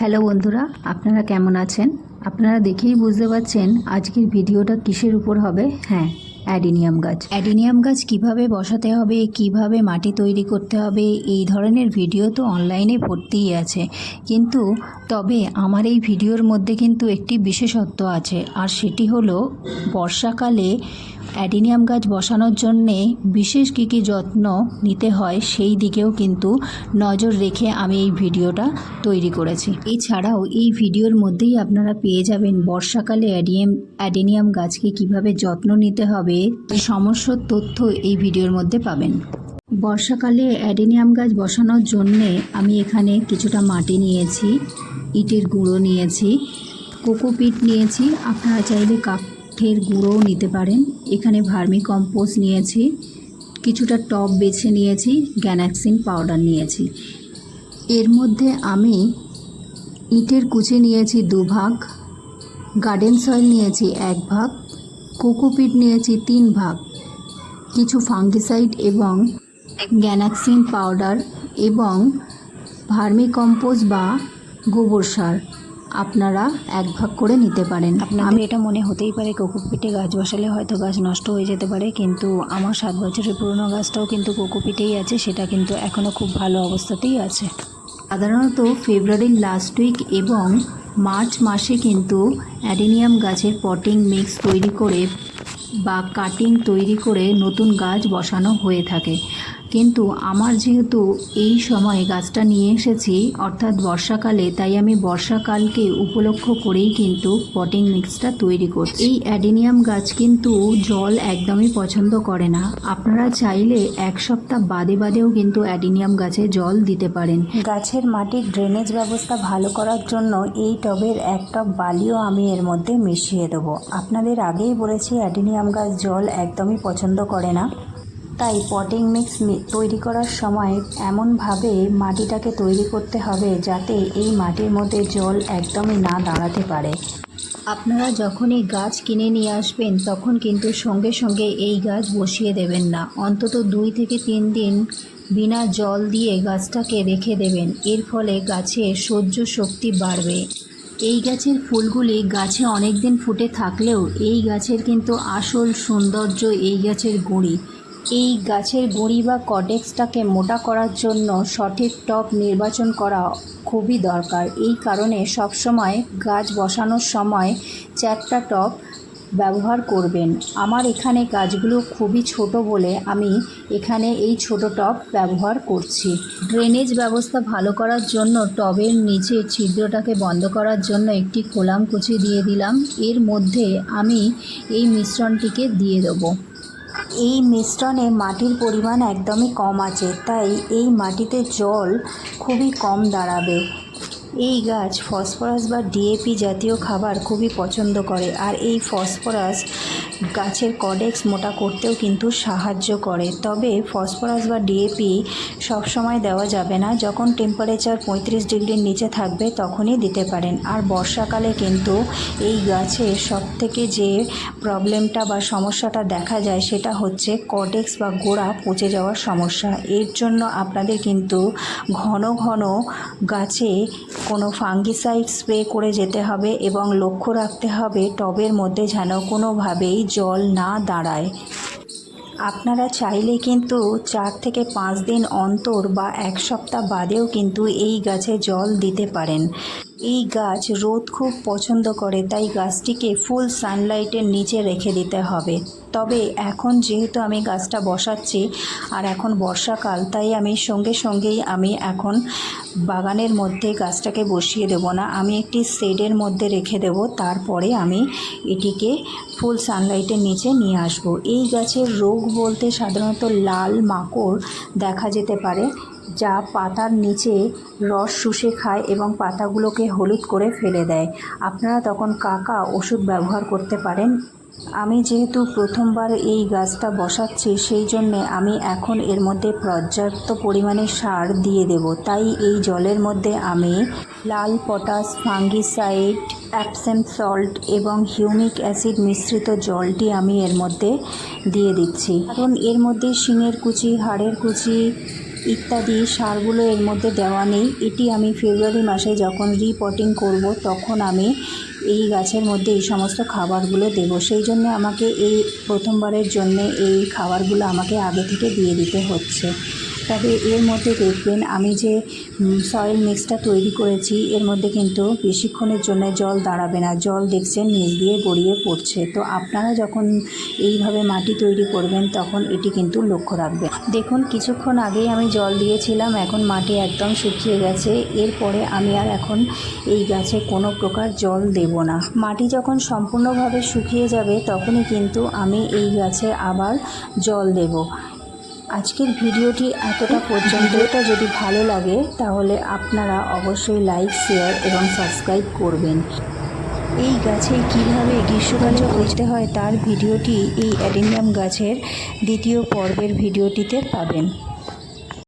Hello বন্ধুরা, আপনারা কেমন আছেন? আপনারা দেখেই বুঝতে পারছেন আজকের ভিডিওটা কিসের উপর হবে। হ্যাঁ অ্যাডিনিয়াম গাছ। অ্যাডিনিয়াম গাছ কীভাবে বসাতে হবে, কীভাবে মাটি তৈরি করতে হবে, এই ধরনের ভিডিও তো অনলাইনে ভর্তিই আছে। কিন্তু তবে আমার এই ভিডিওর মধ্যে কিন্তু একটি বিশেষত্ব আছে, আর সেটি হলো বর্ষাকালে অ্যাডিনিয়াম গাছ বসানোর জন্যে বিশেষ কী কী যত্ন নিতে হয় সেই দিকেও কিন্তু নজর রেখে আমি এই ভিডিওটা তৈরি করেছি। এছাড়াও এই ভিডিওর মধ্যেই আপনারা পেয়ে যাবেন বর্ষাকালে অ্যাডিয়াম অ্যাডিনিয়াম গাছকে কীভাবে যত্ন নিতে হবে সমস্ত তথ্য এই ভিডিওর মধ্যে পাবেন। বর্ষাকালে অ্যাডিনিয়াম গাছ বসানোর জন্যে আমি এখানে কিছুটা মাটি নিয়েছি, ইটের গুঁড়ো নিয়েছি, কোকোপিট নিয়েছি। আপনারা চাইলে কাঠের গুঁড়োও নিতে পারেন। এখানে ভার্মি কম্পোস্ট নিয়েছি, কিছুটা টব বেছে নিয়েছি, গ্যানাক্সিন পাউডার নিয়েছি। এর মধ্যে আমি ইটের কুচি নিয়েছি দুভাগ, গার্ডেন সয়েল নিয়েছি এক ভাগ কোকোপিট নিয়েছি তিন ভাগ কিছু ফাঙ্গিসাইড এবং গ্যানাক্সিন পাউডার এবং ভার্মি কম্পোস্ট বা গোবর সার। আপনারা এক ভাগ করে নিতে পারেন। আমি এটা মনে হতেই পারে কোকোপিটে গাছ বসালে হয়তো গাছ নষ্ট হয়ে যেতে পারে কিন্তু আমার সাত বছরের পুরনো গাছটাও কিন্তু কোকোপিটেই আছে সেটা কিন্তু এখনও খুব ভালো অবস্থাতেই আছে। সাধারণত ফেব্রুয়ারির লাস্ট উইক এবং মার্চ মাসে কিন্তু অ্যাডিনিয়াম গাছের পটিং মিক্স তৈরি করে বা কাটিং তৈরি করে নতুন গাছ বসানো হয়ে থাকে। কিন্তু আমার যেহেতু এই সময় গাছটা নিয়ে এসেছি, অর্থাৎ বর্ষাকালে, তাই আমি বর্ষাকালকে উপলক্ষ করেই কিন্তু পটিং মিক্সটা তৈরি করছি। এই অ্যাডিনিয়াম গাছ কিন্তু জল একদমই পছন্দ করে না। আপনারা চাইলে এক সপ্তাহ বাদে বাদেও কিন্তু অ্যাডিনিয়াম গাছে জল দিতে পারেন। গাছের মাটির ড্রেনেজ ব্যবস্থা ভালো করার জন্য এই টবের এক টব বালিও আমি এর মধ্যে মিশিয়ে দেবো। আপনাদের আগেই বলেছি, অ্যাডিনিয়াম গাছ জল একদমই পছন্দ করে না। তাই পটিং মিক্স তৈরি করার সময় এমনভাবে মাটিটাকে তৈরি করতে হবে যাতে এই মাটির মধ্যে জল একদমই না দাঁড়াতে পারে। আপনারা যখনই গাছ কিনে নিয়ে আসবেন, তখন কিন্তু সঙ্গে সঙ্গে এই গাছ বসিয়ে দেবেন না। অন্তত দুই থেকে তিন দিন বিনা জল দিয়ে গাছটাকে রেখে দেবেন। এর ফলে গাছের সহ্য শক্তি বাড়বে। এই গাছের ফুলগুলি গাছে অনেক দিন ফুটে থাকলেও এই গাছের কিন্তু আসল সৌন্দর্য এই গাছের গুঁড়ি। এই গাছের গুঁড়ি বা কডেক্সটাকে মোটা করার জন্য সঠিক টব নির্বাচন করা খুবই দরকার। এই কারণে সবসময় গাছ বসানোর সময় চ্যাপ্টা টব ব্যবহার করবেন। আমার এখানে গাছগুলো খুবই ছোট বলে আমি এখানে এই ছোট টব ব্যবহার করছি। ড্রেনেজ ব্যবস্থা ভালো করার জন্য টবের নিচে ছিদ্রটাকে বন্ধ করার জন্য একটি খোলাম কুচি দিয়ে দিলাম। এর মধ্যে আমি এই মিশ্রণটিকে দিয়ে দেবো। এই মিশ্রণে মাটির পরিমাণ একদমই কম আছে, তাই এই মাটিতে জল খুবই কম দাঁড়াবে। এই গাছ ফসফরাস বা ডিএপি জাতীয় খাবার খুবই পছন্দ করে, আর এই ফসফরাস গাছের কডেক্স মোটা করতেও কিন্তু সাহায্য করে। তবে ফসফরাস বা ডিএপি সবসময় দেওয়া যাবে না। যখন টেম্পারেচার পঁয়ত্রিশ ডিগ্রির নিচে থাকবে, তখনই দিতে পারেন। আর বর্ষাকালে কিন্তু এই গাছের সবথেকে যে প্রবলেমটা বা সমস্যাটা দেখা যায়, সেটা হচ্ছে কডেক্স বা গোড়া পচে যাওয়ার সমস্যা। এর জন্য আপনাদের কিন্তু ঘন ঘন গাছে কোনো ফাঙ্গিসাইড স্প্রে করে যেতে হবে এবং লক্ষ্য রাখতে হবে টবের মধ্যে যেন কোনোভাবেই জল না দাঁড়ায়। আপনারা চাইলে কিন্তু চার থেকে পাঁচ দিন অন্তর বা এক সপ্তাহ বাদেও কিন্তু এই গাছে জল দিতে পারেন। এই গাছ রোদ খুব পছন্দ করে, তাই গাছটিকে ফুল সানলাইটের নিচে রেখে দিতে হবে। তবে এখন যেহেতু আমি গাছটা বসাচ্ছি আর এখন বর্ষাকাল, তাই আমি সঙ্গে সঙ্গেই আমি এখন বাগানের মধ্যে গাছটাকে বসিয়ে দেব না। আমি একটি শেডের মধ্যে রেখে দেব, তারপরে আমি এটিকে ফুল সানলাইটের নিচে নিয়ে আসব। এই গাছের রোগ বলতে সাধারণত লাল মাকড় দেখা যেতে পারে যা পাতার নিচে রস শুষে খায় এবং পাতাগুলোকে হলুদ করে ফেলে দেয়। আপনারা তখন কাকা ওষুধ ব্যবহার করতে পারেন। আমি যেহেতু প্রথমবার এই গাছটা বসাচ্ছি, সেই জন্যে আমি এখন এর মধ্যে পর্যাপ্ত পরিমাণে সার দিয়ে দেব। তাই এই জলের মধ্যে আমি লাল পটাশ, ফাঙ্গিসাইড, অ্যাপসেম সল্ট এবং হিউমিক অ্যাসিড মিশ্রিত জলটি আমি এর মধ্যে দিয়ে দিচ্ছি। কারণ এর মধ্যে শিঙের কুচি, হাড়ের কুচি ইত্যাদি সারগুলো এর মধ্যে দেওয়া নেই। এটি আমি ফেব্রুয়ারি মাসে যখন রিপটিং করব, তখন আমি এই গাছের মধ্যে এই সমস্ত খাবারগুলো দেবো। সেই জন্য আমাকে এই প্রথমবারের জন্য এই খাবারগুলো আমাকে আগে থেকে দিয়ে দিতে হচ্ছে। তবে এর মধ্যে দেখবেন আমি যে সয়েল মিক্সটা তৈরি করেছি, এর মধ্যে কিন্তু বেশিক্ষণের জন্য জল দাঁড়াবে না। জল দেখছেন নিচ দিয়ে গড়িয়ে পড়ছে। তো আপনারা যখন এইভাবে মাটি তৈরি করবেন, তখন এটি কিন্তু লক্ষ্য রাখবেন। দেখুন, কিছুক্ষণ আগেই আমি জল দিয়েছিলাম, এখন মাটি একদম শুকিয়ে গেছে। এরপরে আমি আর এখন এই গাছে কোনো প্রকার জল দেব না। মাটি যখন সম্পূর্ণভাবে শুকিয়ে যাবে, তখনই কিন্তু আমি এই গাছে আবার জল দেব। আজকের ভিডিওটি এতটা পর্যন্তটা যদি ভালো লাগে, তাহলে আপনারা অবশ্যই লাইক শেয়ার এবং সাবস্ক্রাইব করবেন। এই গাছে কীভাবে গ্রীষ্মকালে করতে হয়, তার ভিডিওটি এই অ্যাডেনিয়াম গাছের দ্বিতীয় পর্বের ভিডিওটিতে পাবেন।